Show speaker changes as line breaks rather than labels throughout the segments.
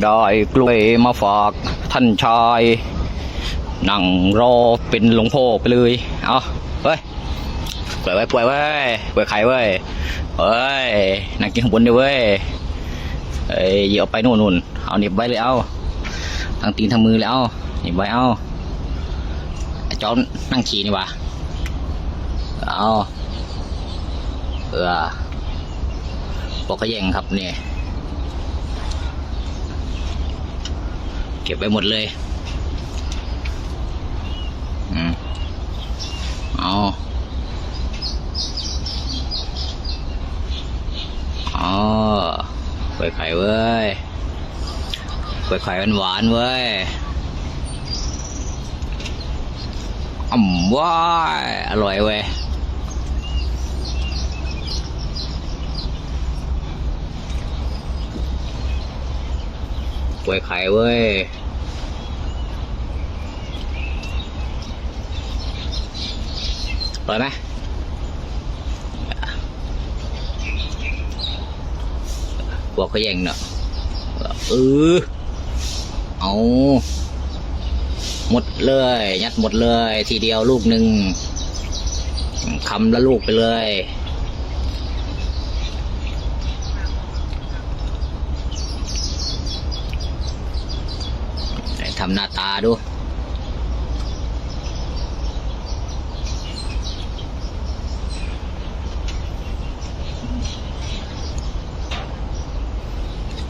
ได้กล้วยมาฝากท่านชาย นั่งรอเป็นหลวงพ่อไปเลย เอาเฮ้ยปล่อยไว้ปล่อยไว้ปล่อยไข่ไว้ยเฮ้ยนั่งกินข้างบนดีเว้ยเอ้ยเหยียบไปนู่นนู่นเอาหนีบไว้เลยเอาทางตีนทางมือเลยเอาหนีบไว้เอาไอ้จอมนั่งขี่นี่วะเอาเออปอกกระแยงครับเนี่ย เก็บไว้หมดเลยอืมเอาอ๋อกล้วยไข่เว้ยกล้วยไข่หวานเว้ยอ่ำว้ายอร่อยเว้ย วยไข่เว้ยอร่อยไหมบอกเขาแย่งเนาะเออเอาหมดเลย ยัดหมดเลย ทีเดียวลูกหนึ่งคำละลูกไปเลย ทำหน้าตาดู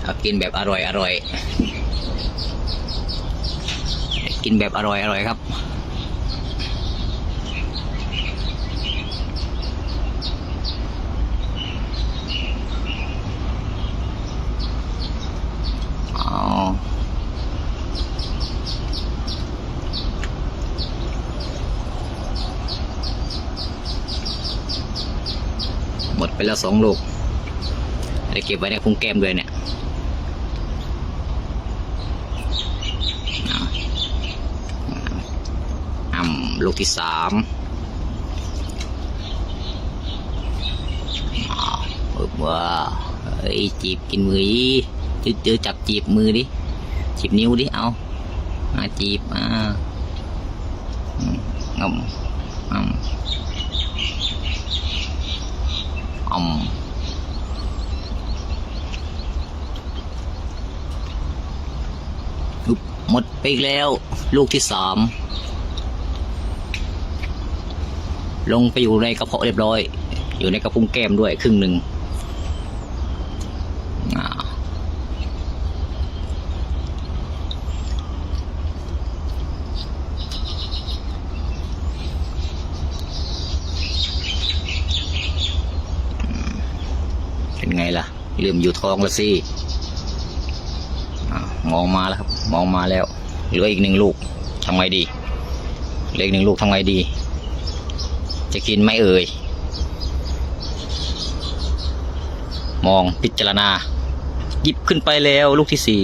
เอากินแบบอร่อยอร่อย กินแบบอร่อยอร่อยครับ อ๋อ หมดไป แล้วสองลูกได้เก็บไว้ในพุงแก้มด้วยเนี่ยอ่ำลูกที่สามอ้าวเอิบว่าเอ้ยจีบกินมือดิเจอจับจีบมือดิ จีบนิ้วดิ เอามาจีบอ่าอืมงมอืมอืมอุ๊บ หมดไปอีกแล้ว ลูกที่สามลงไปอยู่ในกระเพาะเรียบร้อย อยู่ในกระพุ้งแก้มด้วยครึ่งหนึ่งเป็นไงล่ะ ลืมอยู่ท้องแล้วสิ มองมาแล้วครับ มองมาแล้วเหลืออีกหนึ่งลูกทำไงดีเหลืออีกหนึ่งลูกทำไงดี จะกินไม่เอ่ยมองพิจารณาหยิบขึ้นไปแล้วลูกที่สี่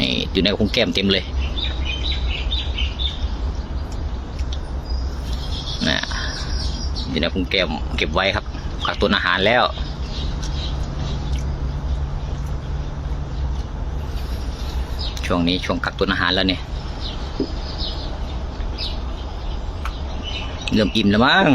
นี่อยู่ในพุงแก้มเต็มเลยนะอยู่ในพุงแก้มเก็บไว้ครับกักตุนอาหารแล้ว ช่วงนี้ช่วงกักตุนอาหารแล้วเนี่ยเริ่มอิ่มแล้วมั้ง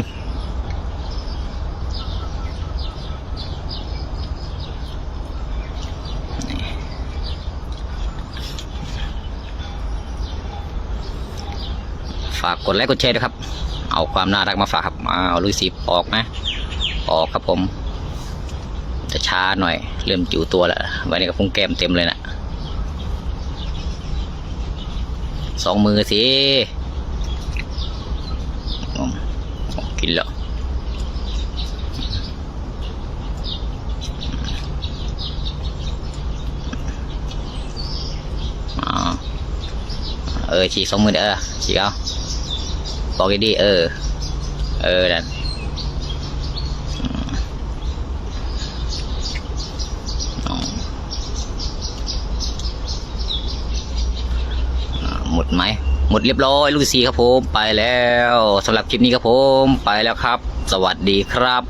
ฝากกดไลค์กดแชร์ด้วยครับ เอาความน่ารักมาฝากครับมาเอาลุยสีออกนะ ออกครับผม จะช้าหน่อย เริ่มจิ๋วตัวแล้วไว้ในกระพุ้งแก้มเต็มเลยนะ สองมือสิกินแล้วเออฉีกสองมือเด้อฉีกเอาบอกดีเออ เออนั่นอืมอ๋ออ่าหมดไหม หมดเรียบร้อยลูกซีครับผมไปแล้วสำหรับคลิปนี้ครับผมไปแล้วครับ สวัสดีครับ